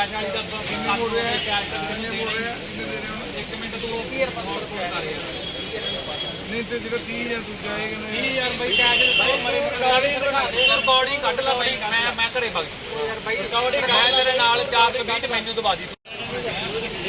Cash ਵਾਲੀ ਦਾ ਕਿੰਨੇ ਮੋੜ ਰਿਹਾ ਕੈਸ਼ ਦਾ ਕਿੰਨੇ ਮੋੜ ਰਿਹਾ ਇੱਕ ਮਿੰਟ ਤੂੰ ਕੀ ਰਿਪੋਰਟ ਕਰ ਯਾਰ ਨਹੀਂ ਤੇ ਜਿਹੜਾ 30000 ਦੂਜਾ ਇਹ ਕਹਿੰਦਾ ਨਹੀਂ ਯਾਰ ਬਈ ਕੈਸ਼ ਦੇ ਮਰੇ ਰਿਕਾਰਡਿੰਗ ਦਿਖਾ ਦੇ। ਰਿਕਾਰਡਿੰਗ ਕੱਢ ਲੈ ਬਈ ਮੈਂ ਮੈਂ ਘਰੇ ਭਗ ਯਾਰ ਬਈ ਰਿਕਾਰਡਿੰਗ ਮੈਂ ਤੇਰੇ ਨਾਲ ਜਾ ਕੇ ਵਿੱਚ ਮੈਨੂੰ ਦਵਾ ਦੀ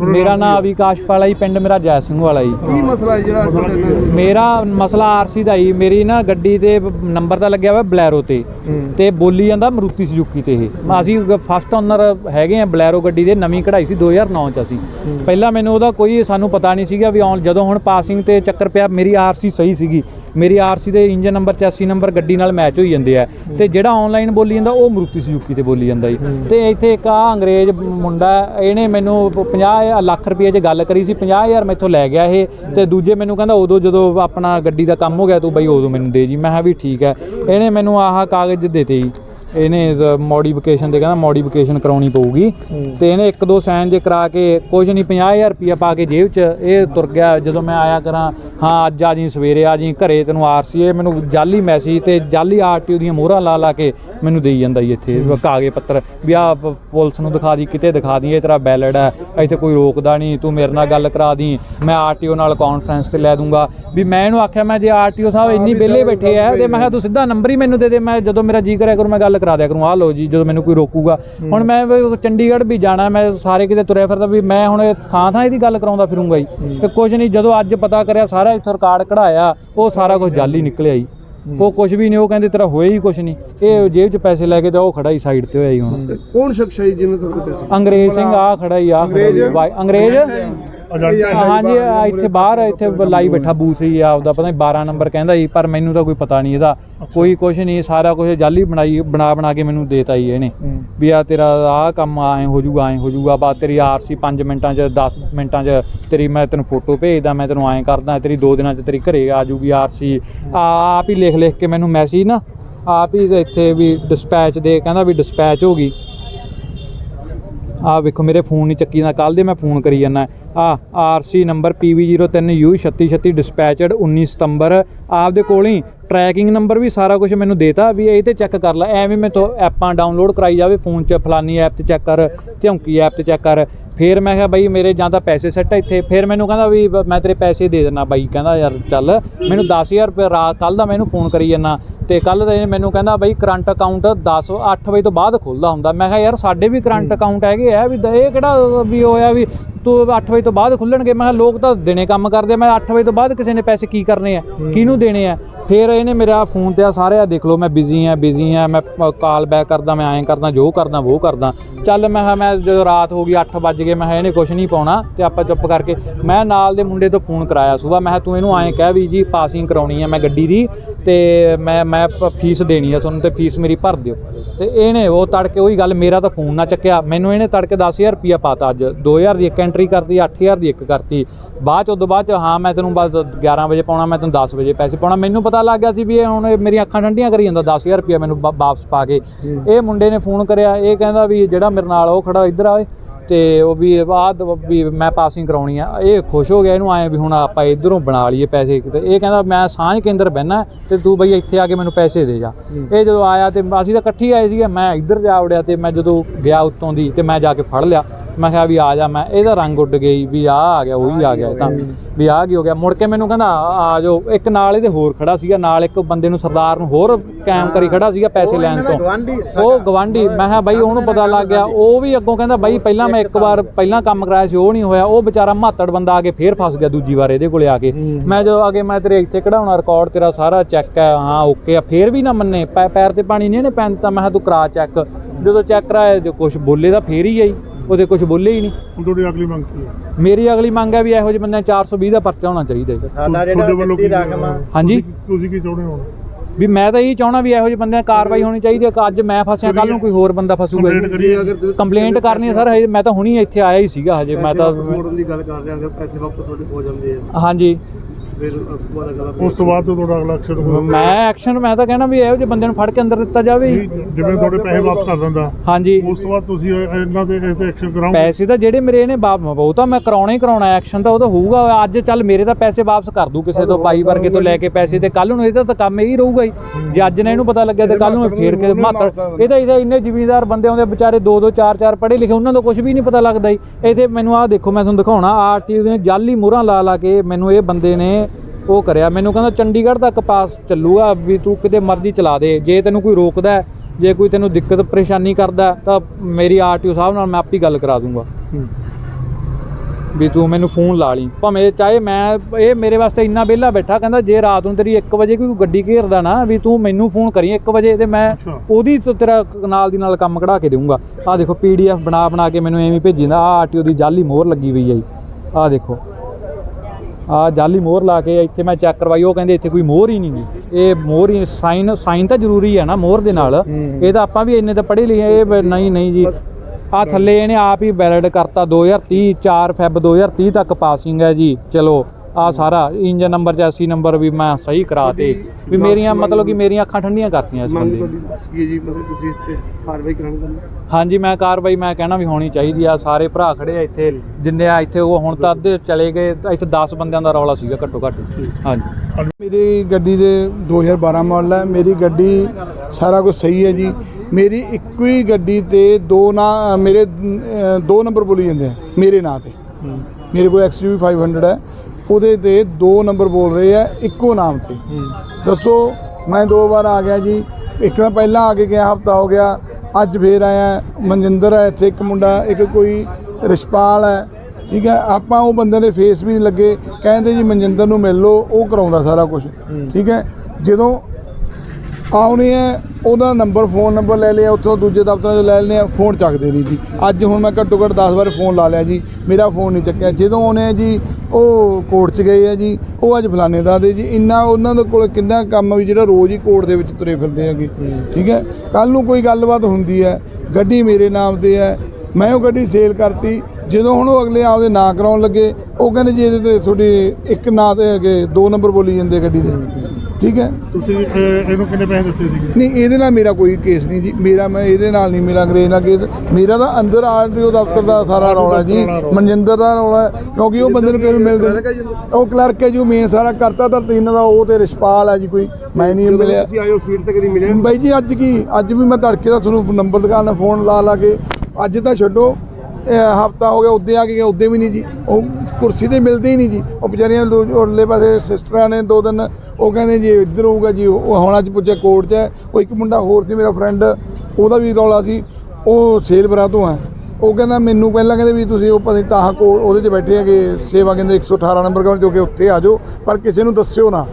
ਮੇਰਾ ਨਾਮ ਅਵਿਕਾਸ਼ਪਾਲ ਹੈ ਜੀ ਪਿੰਡ ਮੇਰਾ ਜੈ ਸਿੰਘ ਵਾਲਾ ਜੀ। ਕੀ ਮਸਲਾ ਹੈ ਜਿਹੜਾ ਤੁਹਾਡੇ ਨਾਲ? ਮੇਰਾ ਮਸਲਾ ਆਰਸੀ ਦਾ ਜੀ ਮੇਰੀ ਨਾ ਗੱਡੀ ਤੇ ਨੰਬਰ ਤਾਂ ਲੱਗਿਆ ਹੋਇਆ ਬਲੈਰੋ ਤੇ। ਤੇ ਬੋਲੀ ਜਾਂਦਾ ਮਰੂਤੀ ਸੁਜ਼ੂਕੀ ਤੇ ਇਹ। ਅਸੀਂ ਫਸਟ ਓਨਰ ਹੈਗੇ ਆ ਬਲੈਰੋ ਗੱਡੀ ਦੇ ਨਵੀਂ ਕਢਾਈ ਸੀ 2009 ਚ ਅਸੀਂ। ਪਹਿਲਾਂ ਮੈਨੂੰ ਉਹਦਾ ਕੋਈ ਸਾਨੂੰ ਪਤਾ ਨਹੀਂ ਸੀਗਾ ਵੀ ਆਉਣ ਜਦੋਂ ਹੁਣ ਪਾਸਿੰਗ ਤੇ ਚੱਕਰ ਪਿਆ ਮੇਰੀ ਆਰਸੀ ਸਹੀ ਸੀਗੀ। ਮੇਰੀ ਆਰਸੀ ਦੇ ਇੰਜਨ ਨੰਬਰ 84 ਨੰਬਰ ਗੱਡੀ ਨਾਲ ਮੈਚ ਹੋਈ ਜਾਂਦੇ ਆ। ਤੇ ਜਿਹੜਾ ਆਨਲਾਈਨ ਬੋਲੀ ਜਾਂਦਾ ਉਹ ਮਰੂਤੀ ਸੁਜ਼ੂਕੀ ਤੇ ਬੋਲੀ ਜਾਂਦਾ ਜੀ। ਤੇ ਇੱਥੇ ਇੱਕ ਆ ਅੰਗਰੇਜ਼ ਮੁੰਡਾ ਇਹਨੇ ਮੈਨੂੰ 50 ਲੱਖ ਰੁਪਏ 'ਚ ਗੱਲ ਕਰੀ ਸੀ 50000 ਮੈਥੋਂ ਲੈ ਗਿਆ ਇਹ। ਤੇ ਦੂਜੇ ਮੈਨੂੰ ਕਹਿੰਦਾ ਉਦੋਂ ਜਦੋਂ ਆਪਣਾ ਗੱਡੀ ਦਾ ਕੰਮ ਹੋ ਗਿਆ ਤੂੰ ਬਈ ਉਦੋਂ ਮੈਨੂੰ ਦੇ ਜੀ। ਮੈਂ ਕਿਹਾ ਵੀ ਠੀਕ ਹੈ। ਇਹਨੇ ਮੈਨੂੰ ਆਹ ਕਾਗਜ਼ ਦਿੱਤੇ ਜੀ। ਇਹਨੇ ਮੋਡੀਫਿਕੇਸ਼ਨ ਦੇ ਕਹਿੰਦਾ ਮੋਡੀਫਿਕੇਸ਼ਨ ਕਰਾਉਣੀ ਪਊਗੀ। ਤੇ ਇਹਨੇ ਇੱਕ ਦੋ ਸਾਈਨ ਜੇ ਕਰਾ ਕੇ ਕੁਝ ਨਹੀਂ 50000 ਰੁਪਇਆ ਪਾ ਕੇ ਜੇਬ 'ਚ ਇਹ ਤੁਰ ਗਿਆ। ਜਦੋਂ ਮੈਂ ਆਇਆ ਕਰਾਂ ਹਾਂ ਅੱਜ ਆ ਜੀ ਸਵੇਰੇ ਆ ਜੀ ਘਰੇ ਤੈਨੂੰ ਆਰਸੀ ਇਹ ਮੈਨੂੰ ਜਾਲੀ ਮੈਸੇਜ ਤੇ ਜਾਲੀ ਆਰਟੀਓ ਦੀਆਂ ਮੋਹਰਾਂ ਲਾ ਲਾ ਕੇ ਮੈਨੂੰ ਦੇਈ ਜਾਂਦਾ ਜੀ ਇੱਥੇ। ਕਾਗਜ਼ ਪੱਤਰ। ਵੀ ਆ ਪੁਲਿਸ ਨੂੰ ਦਿਖਾ ਦੀ ਕਿਤੇ ਦਿਖਾ ਦੀ ਇਹ ਤੇਰਾ ਬੈਲਡ ਹੈ ਇੱਥੇ ਕੋਈ ਰੋਕਦਾ ਨਹੀਂ ਤੂੰ ਮੇਰੇ ਨਾਲ ਗੱਲ ਕਰਾ ਦੀ ਮੈਂ ਆਰਟੀਓ ਨਾਲ ਕਾਨਫਰੰਸ ਤੇ ਲੈ ਦੂੰਗਾ। ਵੀ ਮੈਂ ਇਹਨੂੰ ਆਖਿਆ ਮੈਂ ਜੇ ਆਰਟੀਓ ਸਾਹਿਬ ਇੰਨੀ ਵਿਹਲੇ ਬੈਠੇ ਆ ਤੇ ਮੈਂ ਕਿਹਾ ਤੂੰ ਸਿੱਧਾ ਨੰਬਰ ਹੀ ਮੈਨੂੰ ਦੇ ਦੇ ਮੈਂ ਜਦੋਂ ਮੇਰਾ ਜੀ ਕਰਿਆ ਕਰੂ ਮੈਂ ਗੱਲ ਕਰਾ ਦਿਆ ਕਰੂੰ। ਆਹ ਲਓ ਜੀ ਜਦੋਂ ਮੈਨੂੰ ਕੋਈ ਰੋਕੂਗਾ। ਹੁਣ ਮੈਂ ਚੰਡੀਗੜ੍ਹ ਵੀ ਜਾਣਾ ਮੈਂ ਸਾਰੇ ਕਿਤੇ ਤੁਰਿਆ ਫਿਰਦਾ ਵੀ ਮੈਂ ਹੁਣ ਥਾਂ ਥਾਂ ਇਹਦੀ ਗੱਲ ਕਰਾਉਂਦਾ ਫਿਰੂੰਗਾ ਜੀ। ਤੇ ਕੁਝ ਨਹੀਂ ਜਦੋਂ ਅੱਜ ਪਤਾ ਕਰਿਆ ਸਾਰਾ ਇੱਥੋਂ ਰਿਕਾਰਡ ਕਢਾਇਆ ਉਹ ਸਾਰਾ ਕੁਝ ਜਾਲੀ ਨਿਕਲਿਆ ਜੀ। ਉਹ ਕੁਝ ਵੀ ਨਹੀਂ ਉਹ ਕਹਿੰਦੇ ਤੇਰਾ ਹੋਇਆ ਹੀ ਕੁਝ ਨਹੀਂ। ਇਹ ਜੇਬ 'ਚ ਪੈਸੇ ਲੈ ਕੇ ਤੇ ਉਹ ਖੜਾ ਹੀ ਸਾਈਡ ਤੇ ਹੋਇਆ ਜੀ ਹੁਣ। ਕੌਣ ਸ਼ਖਸ ਹੈ ਜੀ ਜਿਹਨੇ ਤੁਹਾਡੇ ਪੈਸੇ? ਅੰਗਰੇਜ਼ ਸਿੰਘ ਆ ਖੜਾ ਹੀ ਆ ਖੜਾ ਅੰਗਰੇਜ਼। ਹਾਂਜੀ ਆ ਇੱਥੇ ਬਾਹਰ ਇੱਥੇ ਲਾਈ ਬੈਠਾ ਬੂਥ ਹੀ ਆ ਆਪਦਾ ਪਤਾ ਨਹੀਂ 12 ਨੰਬਰ ਕਹਿੰਦਾ ਜੀ ਪਰ ਮੈਨੂੰ ਤਾਂ ਕੋਈ ਪਤਾ ਨਹੀਂ ਇਹਦਾ। ਕੋਈ ਕੁਝ ਨਹੀਂ ਸਾਰਾ ਕੁਝ ਜਾਲੀ ਬਣਾਈ ਬਣਾ ਬਣਾ ਕੇ ਮੈਨੂੰ ਦੇਤਾ ਜੀ ਇਹਨੇ। ਵੀ ਆ ਤੇਰਾ ਆਹ ਕੰਮ ਐ ਹੋ ਜੂਗਾ ਐ ਹੋ ਜੂਗਾ ਬਾ ਤੇਰੀ ਆਰਸੀ 5 ਮਿੰਟਾਂ 'ਚ 10 ਮਿੰਟਾਂ 'ਚ ਤੇਰੀ ਮੈਂ ਤੈਨੂੰ ਫੋਟੋ ਭੇਜਦਾ ਮੈਂ ਤੈਨੂੰ ਐਂ ਕਰਦਾ ਤੇਰੀ 2 ਦਿਨਾਂ 'ਚ ਤੇਰੀ ਘਰੇ ਆ ਜੂਗੀ ਆਰਸੀ। ਆਪ ਹੀ ਲਿਖ ਲਿਖ ਕੇ ਮੈਨੂੰ ਮੈਸੇਜ ਨਾ ਆਪ ਹੀ ਇੱਥੇ ਵੀ ਡਿਸਪੈਚ ਦੇ ਕਹਿੰਦਾ ਵੀ ਡਿਸਪੈਚ ਹੋ ਗਈ। ਆ ਵੇਖੋ ਮੇਰੇ ਫੋਨ ਨਹੀਂ ਚੱਕੀ ਦਾ ਕੱਲ ਦੇ ਮੈਂ ਫੋਨ ਕਰੀ ਜਾਂਦਾ। ਆ ਆਰਸੀ ਨੰਬਰ PV03U3636 ਡਿਸਪੈਚਡ 19 ਸਤੰਬਰ। ਆਪਦੇ ਕੋਲ ਹੀ ਟਰੈਕਿੰਗ ਨੰਬਰ ਵੀ ਸਾਰਾ ਕੁਝ ਮੈਨੂੰ ਦੇਤਾ ਵੀ ਇਹ ਤੇ ਚੈੱਕ ਕਰ ਲੈ। ਐਵੇਂ ਮੈਥੋਂ ਐਪਾਂ ਡਾਊਨਲੋਡ ਕਰਾਈ ਜਾਵੇ ਫੋਨ 'ਚ ਫਲਾਨੀ ਐਪ ਤੇ ਚੈੱਕ ਕਰ ਝੌਂਕੀ ਐਪ ਤੇ ਚੈੱਕ ਕਰ। ਫਿਰ ਮੈਂ ਕਿਹਾ ਬਾਈ ਮੇਰੇ ਜਾਂ ਤਾਂ ਪੈਸੇ ਸੈੱਟ ਇੱਥੇ। ਫਿਰ ਮੈਨੂੰ ਕਹਿੰਦਾ ਵੀ ਮੈਂ ਤੇਰੇ ਪੈਸੇ ਦੇ ਦੇਣਾ ਬਾਈ। ਕਹਿੰਦਾ ਯਾਰ ਚੱਲ ਮੈਨੂੰ 10000 ਰੁਪਏ ਰਾਤ ਕੱਲ ਦਾ ਮੈਨੂੰ ਫੋਨ ਕਰੀ ਜਾਂਦਾ। ਤੇ ਕੱਲ ਦਾ ਮੈਨੂੰ ਕਹਿੰਦਾ ਬਾਈ ਕਰੰਟ ਅਕਾਊਂਟ 10 8 ਵਜੇ ਤੋਂ ਬਾਅਦ ਖੁੱਲਦਾ ਹੁੰਦਾ। ਮੈਂ ਕਿਹਾ ਯਾਰ ਸਾਡੇ ਵੀ ਕਰੰਟ ਅਕਾਊਂਟ ਹੈਗੇ ਆ ਵੀ ਦ- ਇਹ ਕਿਹੜਾ ਵੀ ਹੋਇਆ ਵੀ ਤੂੰ 8 ਵਜੇ ਤੋਂ ਬਾਅਦ ਖੁੱਲਣਗੇ। ਮੈਂ ਕਿਹਾ ਲੋਕ ਤਾਂ ਦਿਨੇ ਕੰਮ ਕਰਦੇ ਮੈਂ 8 ਵਜੇ ਤੋਂ ਬਾਅਦ ਕਿਸੇ ਨੇ ਪੈਸੇ ਕੀ ਕਰਨੇ ਆ? ਕਿਹਨੂੰ ਦੇਣੇ ਆ? ਫਿਰ ਇਹਨੇ ਮੇਰਾ ਫੋਨ ਤੇ ਆ ਸਾਰੇ ਆ ਦੇਖ ਲਓ ਮੈਂ ਬਿਜ਼ੀ ਆ ਬਿਜ਼ੀ ਆ ਮੈਂ ਕਾਲ ਬੈਕ ਕਰਦਾ ਮੈਂ ਐਂ ਕਰਦਾ ਜੋ ਕਰਦਾ ਉਹ ਕਰਦਾ। ਚੱਲ ਮੈਂ ਕਿਹਾ ਮੈਂ ਜਦੋਂ ਰਾਤ ਹੋ ਗਈ 8 ਵੱਜ ਗਏ ਮੈਂ ਕਿਹਾ ਇਹਨੇ ਕੁਝ ਨਹੀਂ ਪਾਉਣਾ ਤੇ ਆਪਾਂ ਚੁੱਪ ਕਰਕੇ ਮੈਂ ਨਾਲ ਦੇ ਮੁੰਡੇ ਤੋਂ ਫੋਨ ਕਰਾਇਆ ਸੁਬਾ। ਮੈਂ ਕਿਹਾ ਤੂੰ ਇਹਨੂੰ ਐਂ ਕਹਿ ਵੀ ਜੀ ਪਾਸਿੰਗ ਕਰਾਉਣੀ ਆ ਮੈਂ ਗੱਡੀ ਦੀ ਤੇ ਮੈਂ ਮੈਂ ਫੀਸ ਦੇਣੀ ਆ ਤੁਹਾਨੂੰ ਤੇ ਫੀਸ ਮੇਰੀ ਭਰ ਦਿਓ। ਤੇ ਇਹਨੇ ਉਹ ਤੜਕੇ ਉਹੀ ਗੱਲ ਮੇਰਾ ਤਾਂ ਫੋਨ ਨਾ ਚੱਕਿਆ। ਮੈਨੂੰ ਇਹਨੇ ਤੜਕੇ 10000 ਰੁਪਿਆ ਪਾਤਾ ਅੱਜ। 2000 ਦੀ ਇੱਕ ਐਂਟਰੀ ਕਰਤੀ 8000 ਦੀ ਇੱਕ ਕਰਤੀ। ਬਾਅਦ ਚ ਉਦੋਂ ਬਾਅਦ ਚ ਹਾਂ ਮੈਂ ਤੈਨੂੰ ਬਸ 11 ਵਜੇ ਪਾਉਣਾ ਮੈਂ ਤੈਨੂੰ 10 ਵਜੇ ਪੈਸੇ ਪਾਉਣਾ। ਮੈਨੂੰ ਪਤਾ ਲੱਗ ਗਿਆ ਸੀ ਵੀ ਇਹ ਹੁਣ ਇਹ ਮੇਰੀਆਂ ਅੱਖਾਂ ਠੰਡੀਆਂ ਕਰੀ ਜਾਂਦਾ 10000 ਰੁਪਿਆ ਮੈਨੂੰ ਵਾਪਸ ਪਾ ਕੇ। ਇਹ ਮੁੰਡੇ ਨੇ ਫੋਨ ਕਰਿਆ ਇਹ ਕਹਿੰਦਾ ਵੀ ਜਿਹੜਾ ਮੇਰੇ ਨਾਲ ਉਹ ਖੜਾ ਇੱਧਰ ਆਵੇ ਤੇ ਉਹ ਵੀ ਬਾਅਦ ਵੀ ਮੈਂ ਪਾਸਿੰਗ ਕਰਾਉਣੀ ਆ। ਇਹ ਖੁਸ਼ ਹੋ ਗਿਆ ਇਹਨੂੰ ਆਏ ਵੀ ਹੁਣ ਆਪਾਂ ਇਧਰੋਂ ਬਣਾ ਲਈਏ ਪੈਸੇ ਤੇ ਇਹ ਕਹਿੰਦਾ ਮੈਂ ਸਾਂਝ ਕੇਂਦਰ ਬਹਿਣਾ ਤੇ ਤੂੰ ਬਈ ਇੱਥੇ ਆ ਕੇ ਮੈਨੂੰ ਪੈਸੇ ਦੇ ਜਾ। ਇਹ ਜਦੋਂ ਆਇਆ ਤੇ ਅਸੀਂ ਤਾਂ ਇਕੱਠੀ ਆਏ ਸੀਗੇ। ਮੈਂ ਇੱਧਰ ਜਾ ਵੜਿਆ ਤੇ ਮੈਂ ਜਦੋਂ ਗਿਆ ਉੱਤੋਂ ਦੀ ਤੇ ਮੈਂ ਜਾ ਕੇ ਫੜ ਲਿਆ। ਮੈਂ ਕਿਹਾ ਵੀ ਆ ਜਾ ਮੈਂ ਇਹਦਾ ਰੰਗ ਉੱਡ ਗਈ ਵੀ ਆ ਆ ਗਿਆ ਉਹੀ ਆ ਗਿਆ ਇਹ ਤਾਂ ਵੀ ਆ ਕੀ ਹੋ ਗਿਆ। ਮੁੜ ਕੇ ਮੈਨੂੰ ਕਹਿੰਦਾ ਆ ਜਾਓ। ਇੱਕ ਨਾਲ ਇਹਦੇ ਹੋਰ ਖੜਾ ਸੀਗਾ ਨਾਲ ਇੱਕ ਬੰਦੇ ਨੂੰ ਸਰਦਾਰ ਨੂੰ ਹੋਰ ਕੈਮ ਕਰੀ ਖੜਾ ਸੀਗਾ ਪੈਸੇ ਲੈਣ ਤੋਂ। ਉਹ ਗਵਾਂਢੀ ਮੈਂ ਕਿਹਾ ਬਾਈ ਉਹਨੂੰ ਪਤਾ ਲੱਗ ਗਿਆ। ਉਹ ਵੀ ਅੱਗੋਂ ਕਹਿੰਦਾ ਬਾਈ ਪਹਿਲਾਂ ਮੈਂ ਇੱਕ ਵਾਰ ਪਹਿਲਾਂ ਕੰਮ ਕਰਾਇਆ ਸੀ ਉਹ ਨਹੀਂ ਹੋਇਆ। ਉਹ ਵਿਚਾਰਾ ਮਾਤੜ ਬੰਦਾ ਆ ਕੇ ਫੇਰ ਫਸ ਗਿਆ ਦੂਜੀ ਵਾਰ ਇਹਦੇ ਕੋਲੇ ਆ ਕੇ। ਮੈਂ ਜਦੋਂ ਅੱਗੇ ਮੈਂ ਤੇਰੇ ਇੱਥੇ ਕਢਾਉਣਾ ਰਿਕਾਰਡ ਤੇਰਾ ਸਾਰਾ ਚੈੱਕ ਹੈ। ਹਾਂ ਓਕੇ ਆ। ਫੇਰ ਵੀ ਨਾ ਮੰਨੇ। ਪੈਰ ਤੇ ਪਾਣੀ ਨਹੀਂ ਇਹਨੇ ਪੈਨ ਦਿੱਤਾ ਮੈਂ ਕਿਹਾ ਤੂੰ ਕਰਾ ਚੈੱਕ ਜਦੋਂ ਚੈੱਕ ਕਰਾਇਆ ਜੋ ਕੁਝ ਬੋਲੇ ਤਾਂ ਫੇਰ ਹੀ ਆਈ। ਉਹਦੇ ਕੁਝ ਬੋਲੇ ਹੀ ਨਹੀਂ। ਹੁਣ ਤੁਹਾਡੀ ਅਗਲੀ ਮੰਗ ਕੀ ਹੈ? ਮੇਰੀ ਅਗਲੀ ਮੰਗ ਹੈ ਵੀ ਇਹੋ ਜਿਹੇ ਬੰਦਿਆਂ 420 ਦਾ ਪਰਚਾ ਹੋਣਾ ਚਾਹੀਦਾ ਜੀ। ਤੁਹਾਡੇ ਵੱਲੋਂ ਕੀ ਹਾਂਜੀ? ਤੁਸੀਂ ਕੀ ਚਾਹੁੰਦੇ ਹੋ? ਵੀ ਮੈਂ ਤਾਂ ਇਹੀ ਚਾਹਣਾ ਵੀ ਇਹੋ ਜਿਹੇ ਬੰਦਿਆਂ ਕਾਰਵਾਈ ਹੋਣੀ ਚਾਹੀਦੀ ਹੈ। ਕਿ ਅੱਜ ਮੈਂ ਫਸਿਆ ਕੱਲ ਨੂੰ ਕੋਈ ਹੋਰ ਬੰਦਾ ਫਸੂਗਾ ਕੰਪਲੇਂਟ ਕਰਨੀ ਹੈ ਸਰ ਹਜੇ ਮੈਂ ਤਾਂ ਹੁਣੀ ਇੱਥੇ ਆਇਆ ਹੀ ਸੀਗਾ ਹਜੇ ਮੈਂ ਤਾਂ ਮੋੜਨ ਦੀ ਗੱਲ ਕਰ ਰਹੇ ਹਾਂ ਅਗਰ ਪੈਸੇ ਵਾਪਸ ਤੁਹਾਡੇ ਹੋ ਜਾਂਦੇ ਆ। ਹਾਂਜੀ। ਫਿਰ ਉਸ ਤੋਂ ਬਾਅਦ ਅਗਲਾ ਉਸ ਤੋਂ ਬਾਅਦ ਤੋਂ ਤੁਹਾਡਾ ਅਗਲਾ ਐਕਸ਼ਨ ਹੋਊਗਾ। ਮੈਂ ਐਕਸ਼ਨ ਮੈਂ ਤਾਂ ਕਹਿਣਾ ਵੀ ਇਹੋ ਜਿਹੇ ਬੰਦੇ ਨੂੰ ਫੜ ਕੇ ਅੰਦਰ ਦਿੱਤਾ ਜਾਵੇ। ਜਿਵੇਂ ਤੁਹਾਡੇ ਪੈਸੇ ਵਾਪਸ ਕਰ ਦਿੰਦਾ। ਹਾਂਜੀ। ਉਸ ਤੋਂ ਬਾਅਦ ਤੁਸੀਂ ਇਹ- ਇਹਨਾਂ ਤੇ ਇਹ ਤੇ ਐਕਸ਼ਨ ਕਰਾਓ ਪੈਸੇ ਤਾਂ ਜਿਹੜੇ ਮੇਰੇ ਇਹਨੇ ਵਾਪ ਉਹ ਤਾਂ ਮੈਂ ਕਰਾਉਣਾ ਹੀ ਕਰਾਉਣਾ ਐਕਸ਼ਨ ਤਾਂ ਉਹਦਾ ਹੋਊਗਾ। ਅੱਜ ਚੱਲ ਮੇਰੇ ਤਾਂ ਪੈਸੇ ਵਾਪਸ ਕਰ ਦੂ ਕਿਸੇ ਤੋਂ ਬਾਈ ਵਰਗੇ ਤੋਂ ਲੈ ਕੇ ਪੈਸੇ ਤੇ। ਕੱਲ ਨੂੰ ਇਹਦਾ ਤਾਂ ਕੰਮ ਇਹੀ ਰਹੂਗਾ ਹੀ। ਜੇ ਅੱਜ ਨੇ ਇਹਨੂੰ ਪਤਾ ਲੱਗਿਆ ਤੇ ਕੱਲ ਨੂੰ ਇਹ ਫੇਰ ਕੇ ਮਾਤਰ ਇਹਦਾ ਇਹਦਾ ਇੰਨੇ ਜ਼ਿਮੀਂਦਾਰ ਬੰਦੇ ਆਉਂਦੇ ਵਿਚਾਰੇ ਦੋ ਦੋ ਚਾਰ ਚਾਰ ਪੜ੍ਹੇ ਲਿਖੇ ਉਹਨਾਂ ਤੋਂ ਕੁਝ ਵੀ ਨਹੀਂ ਪਤਾ ਲੱਗਦਾ ਹੀ। ਇਹਦੇ ਮੈਨੂੰ ਆਹ ਦੇਖੋ ਮੈਂ ਤੁਹਾਨੂੰ ਦਿਖਾਉਣਾ ਆਰਟੀਓ ਦੇ ਜਾਲੀ ਮੋਹਰਾਂ ਲਾ ਲਾ ਕੇ ਮੈਨੂੰ ਇਹ ਬੰਦੇ ਨੇ ਉਹ ਕਰਿਆ। ਮੈਨੂੰ ਕਹਿੰਦਾ ਚੰਡੀਗੜ੍ਹ ਤੱਕ ਪਾਸ ਚੱਲੂਗਾ ਵੀ ਤੂੰ ਕਿਤੇ ਮਰਜ਼ੀ ਚਲਾ ਦੇ। ਜੇ ਤੈਨੂੰ ਕੋਈ ਰੋਕਦਾ ਹੈ, ਜੇ ਕੋਈ ਤੈਨੂੰ ਦਿੱਕਤ ਪਰੇਸ਼ਾਨੀ ਕਰਦਾ ਹੈ, ਤਾਂ ਮੇਰੀ ਆਰਟੀਓ ਸਾਹਿਬ ਨਾਲ ਮੈਂ ਆਪੀ ਗੱਲ ਕਰਾ ਦੂੰਗਾ। ਹੂੰ। ਵੀ ਤੂੰ ਮੈਨੂੰ ਫੋਨ ਲਾ ਲਈ। ਭਾਵੇਂ ਚਾਹੇ ਮੈਂ ਇਹ ਮੇਰੇ ਵਾਸਤੇ ਇੰਨਾ ਵਿਹਲਾ ਬੈਠਾ ਕਹਿੰਦਾ ਜੇ ਰਾਤ ਨੂੰ ਤੇਰੀ 1 ਵਜੇ ਕੋਈ ਗੱਡੀ ਘੇਰਦਾ ਨਾ ਵੀ ਤੂੰ ਮੈਨੂੰ ਫੋਨ ਕਰੀ 1 ਵਜੇ ਤੇ ਮੈਂ। ਉਹਦੀ ਤੋਂ ਤੇਰਾ ਨਾਲ ਦੀ ਨਾਲ ਕੰਮ ਕਢਾ ਕੇ ਦੇਊਂਗਾ। ਆਹ ਦੇਖੋ ਪੀਡੀਐਫ ਬਣਾ ਬਣਾ ਕੇ ਮੈਨੂੰ ਐਵੇਂ ਭੇਜੀ ਜਾਂਦਾ। ਆਹ ਆਰਟੀਓ ਦੀ ਜਾਲੀ ਮੋਹਰ ਲੱਗੀ ਹੋਈ ਹੈ ਜੀ। ਆਹ ਦੇਖੋ। ਆਹ ਜਾਲੀ ਮੋਹਰ ਲਾ ਕੇ ਇੱਥੇ ਮੈਂ ਚੈੱਕ ਕਰਵਾਈ ਉਹ ਕਹਿੰਦੇ ਇੱਥੇ ਕੋਈ ਮੋਹਰ ਹੀ ਨਹੀਂ ਗੀ ਇਹ ਮੋਹਰ ਹੀ ਸਾਈਨ ਸਾਈਨ ਤਾਂ ਜ਼ਰੂਰੀ ਹੈ ਨਾ ਮੋਹਰ ਦੇ ਨਾਲ। ਇਹ ਤਾਂ ਆਪਾਂ ਵੀ ਇੰਨੇ ਤਾਂ ਪੜ੍ਹੇ ਲਿਖੇ ਇਹ ਨਹੀਂ ਨਹੀਂ ਜੀ। ਆ ਥੱਲੇ ਇਹਨੇ ਆਪ ਹੀ ਵੈਲਿਡ ਕਰਤਾ 2030 4 ਫੈਬ 2030 ਤੱਕ ਪਾਸਿੰਗ ਹੈ ਜੀ ਚਲੋ। ਆ ਸਾਰਾ ਇੰਜਨ ਨੰਬਰ ਚੈਸੀ ਨੰਬਰ ਵੀ ਮੈਂ ਸਹੀ ਕਰਾਤੇ ਵੀ ਮੇਰੀਆਂ ਮਤਲਬ ਕਿ ਮੇਰੀਆਂ ਅੱਖਾਂ ਠੰਡੀਆਂ ਕਰਤੀਆਂ ਇਸ ਬੰਦੇ ਨੇ। ਤੁਹਾਡੀ ਦੱਸ ਕੀ ਹੈ ਜੀ ਮਤਲਬ ਤੁਸੀਂ ਇਸ ਤੇ ਕਾਰਵਾਈ ਕਰਾਉਣ ਦਾ ਹਾਂਜੀ ਮੈਂ ਕਾਰਵਾਈ ਮੈਂ ਕਹਿਣਾ ਵੀ ਹੋਣੀ ਚਾਹੀਦੀ ਆ। ਸਾਰੇ ਭਰਾ ਖੜੇ ਆ ਇੱਥੇ ਜਿੰਨੇ ਆ ਇੱਥੇ ਉਹ ਹੁਣ ਤਾਂ ਅੱਧੇ ਚਲੇ ਗਏ। ਇੱਥੇ 10 ਬੰਦਿਆਂ ਦਾ ਰੌਲਾ ਸੀਗਾ ਘੱਟੋ ਘੱਟ। ਹਾਂਜੀ। ਮੇਰੀ ਗੱਡੀ ਦੇ 2012 ਮਾਡਲ ਹੈ ਮੇਰੀ ਗੱਡੀ ਸਾਰਾ ਕੁਝ ਸਹੀ ਹੈ ਜੀ। ਮੇਰੀ ਇੱਕੋ ਹੀ ਗੱਡੀ ਤੇ ਦੋ ਨਾ ਮੇਰੇ ਦੋ ਨੰਬਰ ਬੋਲੀ ਜਾਂਦੇ ਆ। ਮੇਰੇ ਨਾਂ ਤੇ। ਮੇਰੇ ਕੋਲ XUV 500 ਹੈ ਉਹਦੇ ਤੇ ਦੋ ਨੰਬਰ ਬੋਲ ਰਹੇ ਆ ਇੱਕੋ ਨਾਮ ਤੇ। ਦੱਸੋ ਮੈਂ ਦੋ ਵਾਰ ਆ ਗਿਆ ਜੀ। ਇੱਕ ਤਾਂ ਪਹਿਲਾਂ ਆ ਕੇ ਗਿਆ ਹਫਤਾ ਹੋ ਗਿਆ। ਅੱਜ ਫੇਰ ਆਇਆ ਮਨਜਿੰਦਰ ਹੈ ਇੱਥੇ ਇੱਕ ਮੁੰਡਾ ਇੱਕ ਕੋਈ ਰਿਸ਼ਪਾਲ ਹੈ ਠੀਕ ਹੈ ਆਪਾਂ ਉਹ ਬੰਦੇ ਦੇ ਫੇਸ ਵੀ ਨਹੀਂ ਲੱਗੇ। ਕਹਿੰਦੇ ਜੀ ਮਨਜਿੰਦਰ ਨੂੰ ਮਿਲ ਲਓ ਉਹ ਕਰਾਉਂਦਾ ਸਾਰਾ ਕੁਝ ਠੀਕ ਹੈ ਜਦੋਂ ਆਉਣੇ ਆ, ਉਹਦਾ ਨੰਬਰ ਫੋਨ ਨੰਬਰ ਲੈ ਲਿਆ, ਉੱਥੋਂ ਦੂਜੇ ਦਫ਼ਤਰਾਂ 'ਚੋਂ ਲੈ ਲੈਣੇ ਆ ਫੋਨ ਚੱਕਦੇ ਨਹੀਂ ਜੀ। ਅੱਜ ਹੁਣ ਮੈਂ ਘੱਟੋ ਘੱਟ 10 ਵਾਰ ਫੋਨ ਲਾ ਲਿਆ ਜੀ, ਮੇਰਾ ਫੋਨ ਨਹੀਂ ਚੱਕਿਆ। ਜਦੋਂ ਆਉਣੇ ਆ ਜੀ, ਉਹ ਕੋਰਟ 'ਚ ਗਏ ਆ ਜੀ, ਉਹ ਅੱਜ ਫਲਾਣੇ ਦਾ ਦੇ ਜੀ, ਇੰਨਾ ਉਹਨਾਂ ਦੇ ਕੋਲ ਕਿੰਨਾ ਕੰਮ ਵੀ ਜਿਹੜਾ ਰੋਜ਼ ਹੀ ਕੋਰਟ ਦੇ ਵਿੱਚ ਤੁਰੇ ਫਿਰਦੇ ਹੈਗੇ। ਠੀਕ ਹੈ? ਕੱਲ ਨੂੰ ਕੋਈ ਗੱਲਬਾਤ ਹੁੰਦੀ ਹੈ, ਗੱਡੀ ਮੇਰੇ ਨਾਮ ਤੇ ਹੈ, ਮੈਂ ਉਹ ਗੱਡੀ ਸੇਲ ਕਰਤੀ, ਜਦੋਂ ਹੁਣ ਉਹ ਅਗਲੇ ਆਪਦੇ ਨਾਂ ਕਰਾਉਣ ਲੱਗੇ, ਉਹ ਕਹਿੰਦੇ ਜੀ ਇਹਦੇ ਤੇ ਤੁਹਾਡੀ ਇੱਕ ਨਾਂ ਤੇ ਹੈਗੇ, ਦੋ ਨੰਬਰ ਬੋਲੀ ਜਾਂਦੇ ਗੱਡੀ ਦੇ। ਠੀਕ ਹੈ? ਤੁਸੀਂ ਇਹ- ਇਹਨੂੰ ਕਿੰਨੇ ਪੈਸੇ ਦਿੱਤੇ ਸੀਗੇ? ਨਹੀਂ ਇਹਦੇ ਨਾਲ ਮੇਰਾ ਕੋਈ ਕੇਸ ਨਹੀਂ ਜੀ। ਮੇਰਾ ਮੈਂ ਇਹਦੇ ਨਾਲ ਨਹੀਂ ਮੇਰਾ ਅੰਗਰੇਜ਼ ਨਾਲ ਕੇਸ ਮੇਰਾ ਤਾਂ ਅੰਦਰ ਆਰਟੀਓ ਦਫ਼ਤਰ ਦਾ ਸਾਰਾ ਰੌਲਾ ਜੀ। ਮਨਜਿੰਦਰ ਦਾ ਰੌਲਾ ਹੈ, ਕਿਉਂਕਿ ਉਹ ਬੰਦੇ ਨੂੰ ਕਿਵੇਂ ਮਿਲਦੇ। ਉਹ ਕਲਰਕ ਹੈ ਜੀ ਉਹ ਮੇਨ ਸਾਰਾ ਕਰਤਾ ਤਾਂ ਤਿੰਨ ਦਾ ਉਹ ਤੇ ਰਿਸ਼ਪਾਲ ਹੈ ਜੀ ਕੋਈ। ਮੈਂ ਨਹੀਂ ਮਿਲਿਆ। ਤੁਸੀਂ ਆਇਓ ਸੀਟ ਤੇ ਕਦੀ ਮਿਲੇ? ਬਾਈ ਜੀ ਅੱਜ ਕੀ? ਅੱਜ ਵੀ ਮੈਂ ਤੜਕੇ ਦਾ ਤੁਹਾਨੂੰ ਨੰਬਰ ਦਿਖਾਣਾ ਫੋਨ ਲਾ ਲਾ ਕੇ। ਅੱਜ ਤਾਂ ਛੱਡੋ। ਹਫਤਾ ਹੋ ਗਿਆ, ਉੱਦੇ ਆ ਕੇ ਗਏ, ਉੱਦੇ ਵੀ ਨਹੀਂ ਜੀ। ਉਹ ਕੁਰਸੀ ਤੇ ਮਿਲਦੇ ਹੀ ਨਹੀਂ ਜੀ। ਉਹ ਵਿਚਾਰੀਆਂ ਲੋ- ਉਰਲੇ ਪਾਸੇ ਸਿਸਟਰਾਂ ਨੇ ਦੋ ਦਿਨ ਉਹ ਕਹਿੰਦੇ ਜੀ ਇੱਧਰ ਹੋਊਗਾ ਜੀ, ਉਹ ਹੁਣ ਅੱਜ ਪੁੱਛਿਆ ਕੋਰਟ 'ਚ ਹੈ। ਉਹ ਇੱਕ ਮੁੰਡਾ ਹੋਰ ਸੀ ਮੇਰਾ ਫਰੈਂਡ ਉਹਦਾ ਵੀ ਰੌਲਾ ਸੀ। ਉਹ ਸੇਲ ਬਰਾ ਤੋਂ ਹੈ। ਉਹ ਕਹਿੰਦਾ ਮੈਨੂੰ ਪਹਿਲਾਂ ਕਹਿੰਦੇ ਵੀ ਤੁਸੀਂ ਉਹ ਪਤਾ ਤਾਂ ਤਾਹ ਕੋਲ ਉਹਦੇ 'ਚ ਬੈਠੇ ਹੈਗੇ, ਸੇਵਾ ਕਹਿੰਦੇ 118 ਨੰਬਰ ਕੋਲ ਜੋ ਕਿ ਉੱਥੇ ਆ ਜਾਓ, ਪਰ ਕਿਸੇ ਨੂੰ ਦੱਸਿਓ ਨਾ।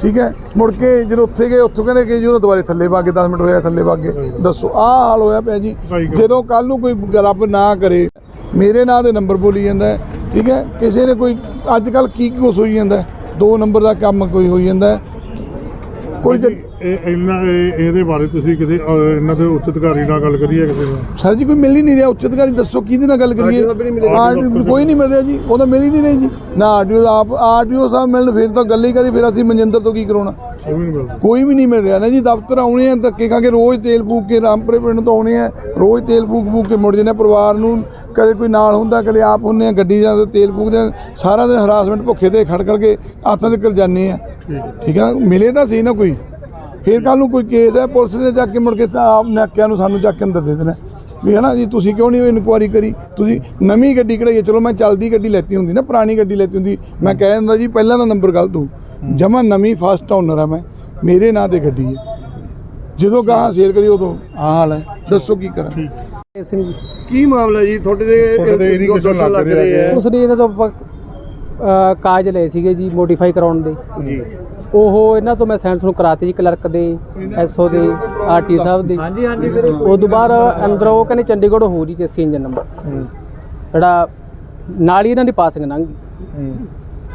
ਠੀਕ ਹੈ? ਮੁੜ ਕੇ ਜਦੋਂ ਉੱਥੇ ਗਏ ਉੱਥੋਂ ਕਹਿੰਦੇ ਕਿ ਜੀ ਉਹਨਾਂ ਦੁਬਾਰੇ ਥੱਲੇ ਕੇ 10 ਮਿੰਟ ਹੋਇਆ ਥੱਲੇ ਕੇ ਦੱਸੋ ਆਹ ਹਾਲ ਹੋਇਆ ਪਿਆ ਜੀ। ਜਦੋਂ ਕੱਲ ਨੂੰ ਕੋਈ ਰੱਬ ਨਾ ਕਰੇ ਮੇਰੇ ਨਾਂ ਦੇ ਨੰਬਰ ਬੋਲੀ ਜਾਂਦਾ ਠੀਕ ਹੈ? ਕਿਸੇ ਨੇ ਕੋਈ ਅੱਜ ਕੱਲ ਕੀ ਕੁਛ ਹੋਈ ਜਾਂਦਾ ਦੋ ਨੰਬਰ ਦਾ ਕੰਮ ਕੋਈ ਹੋਈ ਜਾਂਦਾ। ਕੋਈ ਜ- ਇਹ ਇਹਨਾਂ ਇਹ- ਇਹਦੇ ਬਾਰੇ ਤੁਸੀਂ ਕਿਤੇ ਅਹ, ਇਹਨਾਂ ਦੇ ਉੱਚ ਅਧਿਕਾਰੀ ਨਾਲ ਗੱਲ ਕਰੀਏ ਕਿਸੇ ਨਾਲ? ਸਰ ਜੀ ਕੋਈ ਮਿਲ ਹੀ ਨਹੀਂ ਰਿਹਾ। ਉੱਚ ਅਧਿਕਾਰੀ ਦੱਸੋ ਕਿਹਦੇ ਨਾਲ ਗੱਲ ਕਰੀਏ? ਕੋਈ ਨਹੀਂ ਮਿਲ ਰਿਹਾ ਜੀ। ਉਹ ਤਾਂ ਮਿਲ ਹੀ ਨਹੀਂ ਰਹੇ ਜੀ। ਨਾ ਆਰਟੀਓ ਆਪ ਆਰਟੀਓ ਸਾਹਿਬ ਮਿਲਣ ਫਿਰ ਤਾਂ ਗੱਲ ਹੀ ਕਰੀ ਫਿਰ ਅਸੀਂ ਮਨਜਿੰਦਰ ਤੋਂ ਕੀ ਕਰਾਉਣਾ? ਉਹ ਵੀ ਨਹੀਂ ਮਿਲਦਾ। ਕੋਈ ਵੀ ਨਹੀਂ ਮਿਲ ਰਿਹਾ ਨਾ ਜੀ। ਦਫ਼ਤਰ ਆਉਣੇ ਆ ਧੱਕੇ ਖਾ ਕੇ ਰੋਜ਼ ਤੇਲ ਫੂਕ ਕੇ ਰਾਮਪੁਰੇ ਪਿੰਡ ਤੋਂ ਆਉਣੇ ਆ। ਰੋਜ਼ ਤੇਲ ਫੂਕ ਫੂਕ ਕੇ ਮੁੜ ਜਾਂਦੇ ਆ। ਪਰਿਵਾਰ ਨੂੰ ਕਦੇ ਕੋਈ ਨਾਲ ਹੁੰਦਾ ਕਦੇ ਆਪ ਹੁੰਨੇ ਆ ਗੱਡੀ ਜਾਂ ਤੇਲ ਫੂਕਦੇ ਆ। ਸਾਰਾ ਦਿਨ ਹਰਾਸਮੈਂਟ ਭੁੱਖੇ ਤੇ ਖੜ ਖੜ ਕੇ ਹੱਥਾਂ ਦੇ ਕਰ ਜਾਂਦੇ ਆ। ਠੀਕ ਆ ਮਿਲੇ ਤਾਂ ਸੀ ਨਾ ਕੋਈ। ਫਿਰ ਕੱਲ ਨੂੰ ਕੋਈ ਕੇਸ ਹੈ ਪੁਲਿਸ ਨੇ ਜਾ ਕੇ ਮੁੜ ਕੇ ਤਾਂ ਆਪ ਨਾਕਿਆਂ ਨੂੰ ਸਾਨੂੰ ਜਾ ਕੇ ਅੰਦਰ ਦੇ ਦੇਣਾ। ਵੀ ਹਨਾ ਜੀ ਤੁਸੀਂ ਕਿਉਂ ਨਹੀਂ ਇਨਕੁਆਰੀ ਕਰੀ? ਤੁਸੀਂ ਨਵੀਂ ਗੱਡੀ ਕਢਾਈ ਚਲੋ ਮੈਂ ਚੱਲਦੀ ਗੱਡੀ ਲੈਤੀ ਹੁੰਦੀ ਨਾ ਪੁਰਾਣੀ ਗੱਡੀ ਲੈਤੀ ਹੁੰਦੀ। ਮੈਂ ਕਹਿ ਦਿੰਦਾ ਜੀ ਪਹਿਲਾਂ ਦਾ ਨੰਬਰ ਗਲਤ ਹੋ ਜਮਾ ਨਵੀਂ ਫਸਟ ਓਨਰ ਆ ਮੈਂ। ਮੇਰੇ ਨਾਂ ਤੇ ਗੱਡੀ ਹੈ। ਜਦੋਂ ਗਾਹਾਂ ਸੇਲ ਕਰੀ ਉਦੋਂ ਆਹ ਹਾਲ ਹੈ। ਦੱਸੋ ਕੀ ਕਰਾਂ? ਸਿੰਘ ਜੀ। ਕੀ ਮਾਮਲਾ ਜੀ? ਤੁਹਾਡੇ ਦੇ ਤੁਹਾਡੇ irrigation ਦੋਸ਼ ਲੱਗ ਰਹੇ ਹੈ। ਉਸ ਨੇ ਇਹਨਾਂ ਤੋਂ ਕਾਗਜ਼ ਲਏ ਸੀਗੇ ਜੀ ਮੋਡੀਫਾਈ ਕਰਾਉਣ ਦੇ। ਜੀ। ਉਹ ਇਹਨਾਂ ਤੋਂ ਮੈਂ ਸਾਇੰਸ ਨੂੰ ਕਰਾਤੇ ਜੀ ਕਲਰਕ ਦੇ ਐਸਓ ਦੇ ਆਰਟੀ ਸਾਹਿਬ ਦੇ। ਹਾਂਜੀ ਹਾਂਜੀ ਵੀਰੇ ਉਸ ਤੋਂ ਬਾਅਦ ਅੰਦਰ ਉਹ ਕਹਿੰਦੇ ਚੰਡੀਗੜ੍ਹ ਹੋ ਜੀ ਚੇਸੀ ਇੰਜਨ ਨੰਬਰ ਜਿਹੜਾ ਨਾਲ ਹੀ ਇਹਨਾਂ ਦੀ ਪਾਸਿੰਗ ਲੰਘ ਗਈ।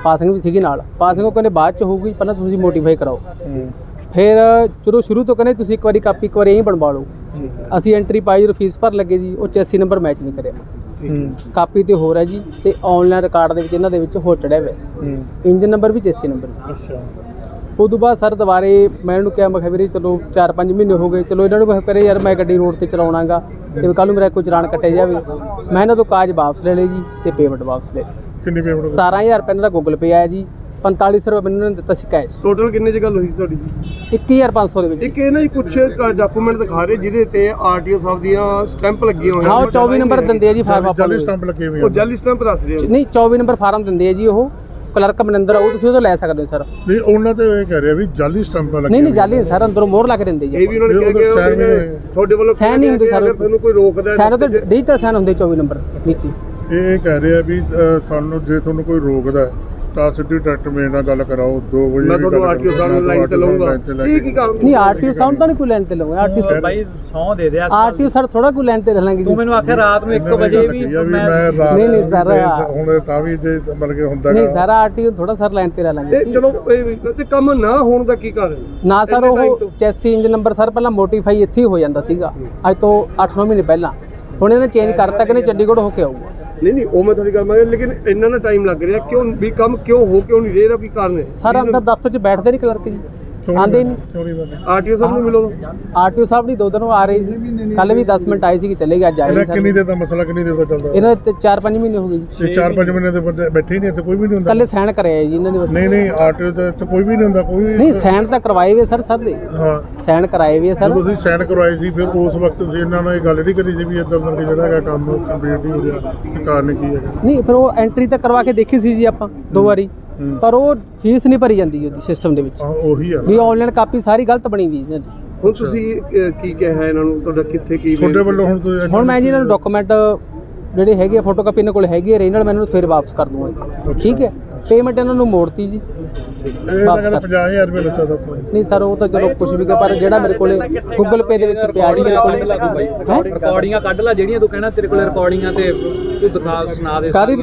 ਪਾਸਿੰਗ ਵੀ ਸੀਗੀ ਨਾਲ। ਪਾਸਿੰਗ ਉਹ ਕਹਿੰਦੇ ਬਾਅਦ ਚ ਹੋਊਗੀ ਪਹਿਲਾਂ ਤੁਸੀਂ ਮੋਡੀਫਾਈ ਕਰਾਓ। ਫਿਰ ਜਦੋਂ ਸ਼ੁਰੂ ਤੋਂ ਕਹਿੰਦੇ ਤੁਸੀਂ ਇੱਕ ਵਾਰੀ ਕਾਪੀ ਇੱਕ ਵਾਰੀ ਇਹੀ ਬਣਵਾ ਲਓ। ਅਸੀਂ ਐਂਟਰੀ ਪਾਈ ਜਦੋਂ ਫੀਸ ਭਰ ਲੱਗੇ ਜੀ ਉਹ ਚੈਸੀ ਨੰਬਰ ਮੈਚ ਨਹੀਂ ਕਰਿਆ। ਕਾਪੀ ਤੇ ਹੋਰ ਹੈ ਜੀ ਤੇ ਆਨਲਾਈਨ ਰਿਕਾਰਡ ਦੇ ਵਿੱਚ ਇਹਨਾਂ ਦੇ ਵਿੱਚ ਹੋ ਚੜਿਆ ਹੋਇਆ। ਇੰਜਨ ਨੰਬਰ ਵੀ ਚੇਸੀ ਨੰਬਰ ਅੱਛਾ। ਉਦੋਂ ਬਾਅਦ ਸਰ ਦੁਬਾਰੇ ਮੈਂ ਇਹਨੂੰ ਕਿਹਾ ਮੈਂ ਕਿਹਾ ਵੀਰੇ ਚਲੋ 4-5 ਮਹੀਨੇ ਹੋ ਗਏ ਚਲੋ ਇਹਨਾਂ ਨੂੰ ਮੈਂ ਕਰੇ ਯਾਰ ਮੈਂ ਗੱਡੀ ਰੋਡ ਤੇ ਚਲਾਉਣਾਗਾ ਤੇ ਕੱਲ ਨੂੰ ਮੇਰਾ ਕੋਈ ਚਲਾਨ ਕੱਟਿਆ ਜਾਵੇ। ਮੈਂ ਇਹਨਾਂ ਤੋਂ ਕਾਜ ਵਾਪਸ ਲੈ ਲਏ ਜੀ ਤੇ ਪੇਮੈਂਟ ਵਾਪਸ ਲੈ ਕਿੰਨੀ ਪੇਮੈਂਟ 17000 ਰੁਪਏ ਇਹਨਾਂ ਦਾ ਗੂਗਲ ਪੇ ਆਇਆ ਜੀ। 4500 ਰੁਪਏ ਮੈਨੂੰ ਇਹਨਾਂ ਨੇ ਦਿੱਤਾ ਸੀ ਕੈਸ਼ ਟੋਟਲ ਕਿੰਨੇ ਚ ਗੱਲ ਹੋਈ ਸੀ ਤੁਹਾਡੀ? 21500 ਦੇ ਵਿੱਚ। ਇੱਕ ਇਹ ਨਾ ਜੀ ਕੁਝ ਡਾਕੂਮੈਂਟ ਦਿਖਾ ਰਹੇ ਜਿਹਦੇ ਤੇ ਆਰਟੀਓ ਸਾਹਿਬ ਦੀਆਂ ਸਟੈਂਪ ਲੱਗੀਆਂ ਹੋਈਆਂ। ਹਾਂ ਉਹ 24 ਨੰਬਰ ਦਿੰਦੇ ਆ ਜੀ ਫਾਰਮ ਆਪਾਂ ਨੂੰ ਸਟੰਪ ਲੱਗੇ ਹੋਏ ਉਹ ਆ ਜਾਲੀ ਸਟੈਂਪ ਦੱਸ ਰਹੇ ਹੋ। ਨਹੀਂ 24 ਨੰਬਰ ਫਾਰਮ ਦਿੰਦੇ ਆ ਜੀ ਉਹ। ਕਲਰਕ ਮਨਿੰਦਰ ਆ, ਉਹ ਤੁਸੀਂ ਉਹ ਤੋਂ ਲੈ ਸਕਦੇ ਹੋ ਸਰ। ਨਹੀਂ ਉਹਨਾਂ ਤੇ ਇਹ ਕਹਿ ਰਿਹਾ ਵੀ ਜਾਲੀ ਸਟੰਪ ਲੱਗੇ ਨਹੀਂ ਨਹੀਂ ਜਾਲੀ ਨਹੀਂ ਸਰ ਅੰਦਰੋਂ ਮੋਹਰ ਲਾ ਕੇ ਦਿੰਦੇ ਜੀ ਇਹ ਵੀ ਉਹਨਾਂ ਨੇ ਕਿਹਾ ਕਿ। ਤੁਹਾਡੇ ਵੱਲੋਂ Sign ਨਹੀਂ ਹੁੰਦੇ ਸਰ। ਅਗਰ ਤੁਹਾਨੂੰ ਕੋਈ ਰੋਕਦਾ ਹੈ ਸੈਨ ਤੇ ਡਿਜੀਟਲ ਸੈਨ ਹੁੰਦੇ 24 ਨੰਬਰ ਨੀਚੇ। ਇਹ ਕਹਿ ਰਿਹਾ ਵੀ ਅ, ਸਾਨੂੰ ਜੇ ਤੁਹਾਨੂੰ ਕੋਈ ਰੋਕਦਾ ਹੈ, ਤਾਂ ਸਿੱਧੀ ਡਾਇਰੈਕਟ ਮੇਰੇ ਨਾਲ ਗੱਲ ਕਰਾਓ 2 ਵਜੇ ਮੈਂ ਤੁਹਾਨੂੰ ਆਰਟੀਓ ਸਾਹਿਬ ਨੂੰ ਲਾਈਨ ਤੇ ਲਵਾਂਗਾ ਕੇ ਕੀ ਕੰਮ ਨਹੀਂ ਆਰਟੀਓ ਸਾਊਂਡ ਤਾਂ ਨਹੀਂ ਕੋਈ ਲੈਣ ਤੇ ਲਵਾਂਗੇ। ਆਰਟੀਓ ਬਾਈ ਸੌ ਦੇ ਦੇ ਆਰਟੀਓ ਸਰ ਥੋੜਾ ਕੋਈ ਲੈਣ ਤੇ ਲਾਂਗੇ ਤੂੰ ਮੈਨੂੰ ਆਖਿਆ ਰਾਤ ਨੂੰ 1 ਇਹਨਾਂ ਨੇ ਵਜੇ ਵੀ ਮੈਂ ਨਹੀਂ, ਨਹੀਂ ਸਰ, ਹੁਣ ਤਾਂ ਵੀ ਜੇ ਮਤਲਬ ਕਿ ਹੁੰਦਾ ਨਹੀਂ। ਸਰ ਆਰਟੀਓ ਥੋੜਾ ਸਰ ਲਾਈਨ ਤੇ ਤੇ ਚਲੋ ਤੇ ਕੰਮ ਨਾ ਹੋਣ ਦਾ ਕੀ ਕਾਰਨ? ਨਾ ਸਰ ਉਹ? ਚੈਸੀ ਇੰਜਨ ਨੰਬਰ ਸਰ ਪਹਿਲਾਂ ਮੋਡੀਫਾਈ ਇੱਥੇ ਹੀ ਹੋ ਜਾਂਦਾ ਸੀਗਾ। ਅੱਜ ਤੋਂ 8-9 ਮਹੀਨੇ ਪਹਿਲਾਂ। ਹੁਣ ਇਹਨੇ ਚੇਂਜ ਕਰਤਾ ਕਿ ਨਹੀਂ ਚੰਡੀਗੜ੍ਹ ਹੋ ਕੇ ਆਊਗਾ। ਨਹੀਂ ਨਹੀਂ ਉਹ ਮੈਂ ਤੁਹਾਡੀ ਗੱਲ ਮੰਨ ਲੇਕਿਨ ਇੰਨਾ ਨਾ ਟਾਈਮ ਲੱਗ ਰਿਹਾ ਕਿਉਂ ਵੀ ਕੰਮ ਕਿਉਂ ਹੋ ਕਿਉਂ ਨਹੀਂ ਰਿਹਾ ਕੀ ਕਾਰਨ ਹੈ? ਸਰ ਅੰਦਰ ਦਫ਼ਤਰ 'ਚ ਬੈਠਦੇ ਨਹੀਂ ਕਲਰਕ ਜੀ। ਆਂਦੇ ਨਹੀਂ? ਆਰਟੀਓ ਸਾਹਿਬ ਨੂੰ ਮਿਲੋ। ਆਰਟੀਓ ਸਾਹਿਬ ਨਹੀਂ ਦੋ ਦਿਨ ਆ ਰਹੇ ਜੀ। ਕੱਲ ਵੀ 10 ਮਿੰਟ ਆਏ ਸੀ ਕਿ ਚਲੇ ਗਏ ਅੱਜ ਆਏ ਇਹਦਾ ਨਹੀਂ ਕਿੰਨੀ ਦੇਰ ਦਾ ਮਸਲਾ ਕਿੰਨੀ ਦੇਰ ਦਾ ਚੱਲਦਾ? ਇਹਨਾਂ ਤੇ 4-5 ਮਹੀਨੇ ਹੋ ਗਏ ਜੀ। ਤੇ 4-5 ਮਹੀਨੇ ਦੇ ਬੰਦੇ ਬੈਠੇ ਹੀ ਨਹੀਂ ਇੱਥੇ ਕੋਈ ਵੀ ਨਹੀਂ ਹੁੰਦਾ। ਕੱਲੇ ਸਾਈਨ ਕਰਿਆ ਜੀ ਇਹਨਾਂ ਨੇ ਬਸ। ਨਹੀਂ ਨਹੀਂ ਆਟੋ ਤੇ ਇੱਥੇ ਕੋਈ ਵੀ ਨਹੀਂ ਹੁੰਦਾ ਕੋਈ ਨਹੀਂ ਸਾਈਨ ਤਾਂ ਕਰਵਾਏ ਵੇ ਸਰ ਸਰ ਦੇ। ਹਾਂ। ਸਾਈਨ ਕਰਾਏ ਵੇ ਸਰ। ਤੁਸੀਂ ਸਾਈਨ ਕਰਵਾਏ ਸੀ ਫਿਰ ਉਸ ਵਕਤ ਤੁਸੀਂ ਇਹਨਾਂ ਨਾਲ ਇਹ ਗੱਲ ਨਹੀਂ ਕਰੀ ਸੀ ਵੀ ਇਦਾਂ ਕਿ ਜਿਹੜਾ ਹੈਗਾ ਕੰਮ ਕੰਪਲੀਟ ਨਹੀਂ ਹੋ ਰਿਹਾ ਕਾਰਨ ਕੀ ਹੈਗਾ? ਨਹੀਂ ਫਿਰ ਉਹ ਐਂਟਰੀ ਤਾਂ ਕਰਵਾ ਕੇ ਦੇਖੀ ਸੀ ਜੀ ਆਪਾਂ ਦੋ ਵਾਰੀ। ਪਰ ਉਹ ਫੀਸ ਨਹੀਂ ਭਰੀ ਜਾਂਦੀ ਉਹਦੀ ਸਿਸਟਮ ਦੇ ਵਿੱਚ। ਹਾਂ ਉਹੀ ਆ। ਵੀ ਆਨਲਾਈਨ ਕਾਪੀ ਸਾਰੀ ਗਲਤ ਬਣੀ ਵੀ ਇਹਨਾਂ ਦੀ। ਹੁਣ ਤੁਸੀਂ ਅਹ, ਕੀ ਕਿਹਾ ਇਹਨਾਂ ਨੂੰ? ਤੁਹਾਡਾ ਕਿੱਥੇ ਕੀ ਤੁਹਾਡੇ ਵੱਲੋਂ ਹੁਣ ਤੁਸੀਂ ਹੁਣ ਮੈਂ ਜੀ ਇਹਨਾਂ ਨੂੰ ਡਾਕੂਮੈਂਟ ਜਿਹੜੇ ਹੈਗੇ ਫੋਟੋ ਕਾਪੀ ਇਹਨਾਂ ਕੋਲ ਹੈਗੀ ਹੈ ਰੀਨਲ ਮੈਂ ਇਹਨਾਂ ਨੂੰ ਸਵੇਰੇ ਵਾਪਸ ਕਰ ਦੂੰਗਾ ਜੀ। ਠੀਕ ਹੈ? ਪੇਮੈਂਟ ਇਹਨਾਂ ਨੂੰ ਮੋੜਤੀ ਜੀ। ਇਹ ਤਾਂ ਕਹਿੰਦਾ 50000 ਰੁਪਏ ਲੱਗਾ ਦਾ ਨਹੀਂ ਸਰ ਉਹ ਤਾਂ ਚਲੋ ਕੁਝ ਵੀ ਕਰ ਪਰ ਜਿਹੜਾ ਮੇਰੇ ਕੋਲੇ ਗੂਗਲ ਪੇ ਦੇ ਵਿੱਚ ਪਿਆ ਜੀ ਮੇਰੇ ਕੋਲੇ ਹੈਂ? ਰਿਕਾਰਡਿੰਗਾਂ ਕੱਢ ਲੈ ਜਿਹੜੀਆਂ ਤੂੰ ਕਹਿਣਾ ਤੇਰੇ ਕੋਲ ਰਿਕਾਰਡਿੰਗਾਂ ਤੇ ਤੂੰ ਦਿਖਾ ਸੁਣਾ ਦੇ ਸਾਰੀ